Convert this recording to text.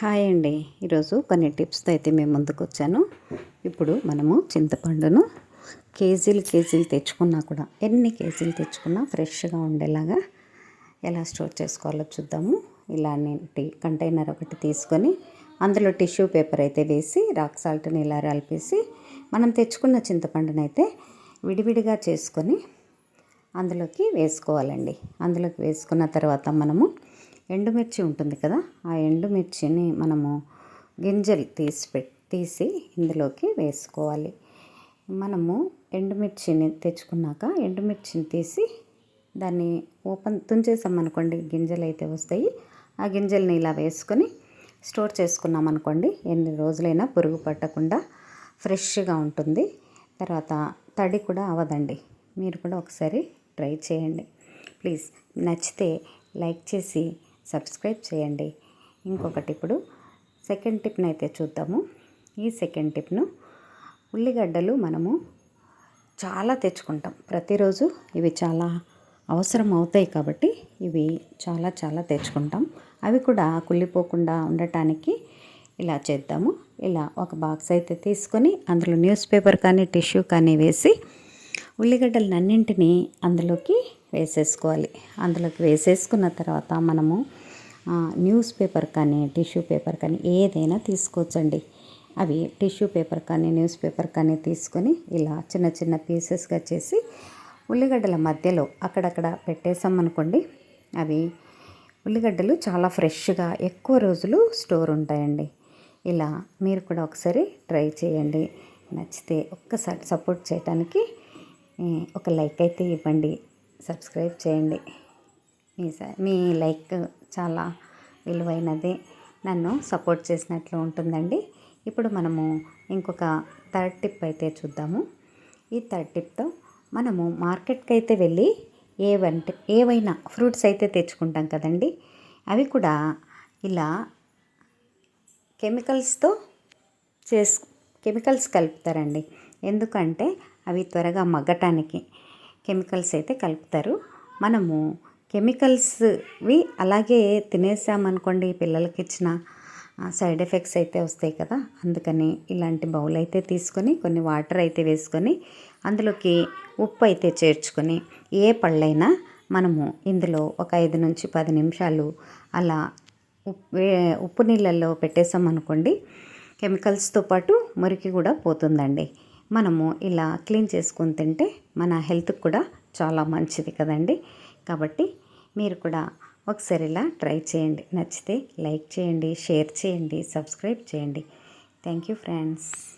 Hi అండి. ఈరోజు కొన్ని టిప్స్తో అయితే మేము ముందుకు వచ్చాను. ఇప్పుడు మనము చింతపండును కేజీలు కేజీలు తెచ్చుకున్నా కూడా ఎన్ని కేజీలు తెచ్చుకున్నా ఫ్రెష్గా ఉండేలాగా ఎలా స్టోర్ చేసుకోవాలో చూద్దాము. ఇలాంటి కంటైనర్ ఒకటి తీసుకొని అందులో టిష్యూ పేపర్ అయితే వేసి రాక్ సాల్ట్ని ఇలా రాల్పేసి మనం తెచ్చుకున్న చింతపండునైతే అయితే విడివిడిగా చేసుకొని అందులోకి వేసుకోవాలండి. అందులోకి వేసుకున్న తర్వాత మనము ఎండుమిర్చి ఉంటుంది కదా ఆ ఎండుమిర్చిని మనము గింజలు తీసి పెట్టి తీసి ఇందులోకి వేసుకోవాలి. మనము ఎండుమిర్చిని తెచ్చుకున్నాక ఎండుమిర్చిని తీసి దాన్ని ఓపెన్ తుంచేసామనుకోండి గింజలు అయితే వస్తాయి. ఆ గింజల్ని ఇలా వేసుకొని స్టోర్ చేసుకున్నాం అనుకోండి ఎన్ని రోజులైనా పురుగు పట్టకుండా ఫ్రెష్గా ఉంటుంది. తర్వాత తడి కూడా అవ్వదండి. మీరు కూడా ఒకసారి ట్రై చేయండి. ప్లీజ్ నచ్చితే లైక్ చేసి సబ్స్క్రైబ్ చేయండి. ఇంకొకటి ఇప్పుడు సెకండ్ టిప్ని అయితే చూద్దాము. ఈ సెకండ్ టిప్ను ఉల్లిగడ్డలు మనము చాలా తెచ్చుకుంటాం. ప్రతిరోజు ఇవి చాలా అవసరం అవుతాయి కాబట్టి ఇవి చాలా చాలా తెచ్చుకుంటాం. అవి కూడా కుళ్ళిపోకుండా ఉండటానికి ఇలా చేద్దాము. ఇలా ఒక బాక్స్ అయితే తీసుకొని అందులో న్యూస్ పేపర్ కానీ టిష్యూ కానీ వేసి ఉల్లిగడ్డలన్నింటినీ అందులోకి వేసేసుకోవాలి. అందులోకి వేసేసుకున్న తర్వాత మనము న్యూస్ పేపర్ కానీ టిష్యూ పేపర్ కానీ ఏదైనా తీసుకోవచ్చండి. అవి టిష్యూ పేపర్ కానీ న్యూస్ పేపర్ కానీ తీసుకొని ఇలా చిన్న చిన్న పీసెస్గా చేసి ఉల్లిగడ్డల మధ్యలో అక్కడక్కడ పెట్టేసామనుకోండి అవి ఉల్లిగడ్డలు చాలా ఫ్రెష్గా ఎక్కువ రోజులు స్టోర్ ఉంటాయండి. ఇలా మీరు కూడా ఒకసారి ట్రై చేయండి. నచ్చితే ఒక్కసారి సపోర్ట్ చేయడానికి ఒక లైక్ అయితే ఇవ్వండి. సబ్స్క్రైబ్ చేయండి. మీ మీ లైక్ చాలా విలువైనది. నన్ను సపోర్ట్ చేసినట్లు ఉంటుందండి. ఇప్పుడు మనము ఇంకొక థర్డ్ టిప్ అయితే చూద్దాము. ఈ థర్డ్ టిప్తో మనము మార్కెట్కి అయితే వెళ్ళి ఏవంటే ఏవైనా ఫ్రూట్స్ అయితే తెచ్చుకుంటాం కదండి. అవి కూడా ఇలా కెమికల్స్తో చేసు కెమికల్స్ కలుపుతారండి. ఎందుకంటే అవి త్వరగా మగ్గటానికి కెమికల్స్ అయితే కలుపుతారు. మనము కెమికల్స్వి అలాగే తినేసామనుకోండి పిల్లలకి ఇచ్చిన సైడ్ ఎఫెక్ట్స్ అయితే వస్తాయి కదా. అందుకని ఇలాంటి బౌల్ అయితే తీసుకొని కొన్ని వాటర్ అయితే వేసుకొని అందులోకి ఉప్పు అయితే చేర్చుకొని ఏ పళ్ళైనా మనము ఇందులో ఒక ఐదు నుంచి పది నిమిషాలు అలా ఉప్పు ఉప్పు నీళ్ళల్లో పెట్టేసామనుకోండి కెమికల్స్తో పాటు మురికి కూడా పోతుందండి. మనము ఇలా క్లీన్ చేసుకొని తింటే మన హెల్త్కి కూడా చాలా మంచిది కదండి. కాబట్టి మీరు కూడా ఒకసారి ఇలా ట్రై చేయండి. నచ్చితే లైక్ చేయండి షేర్ చేయండి సబ్స్క్రైబ్ చేయండి. Thank you friends.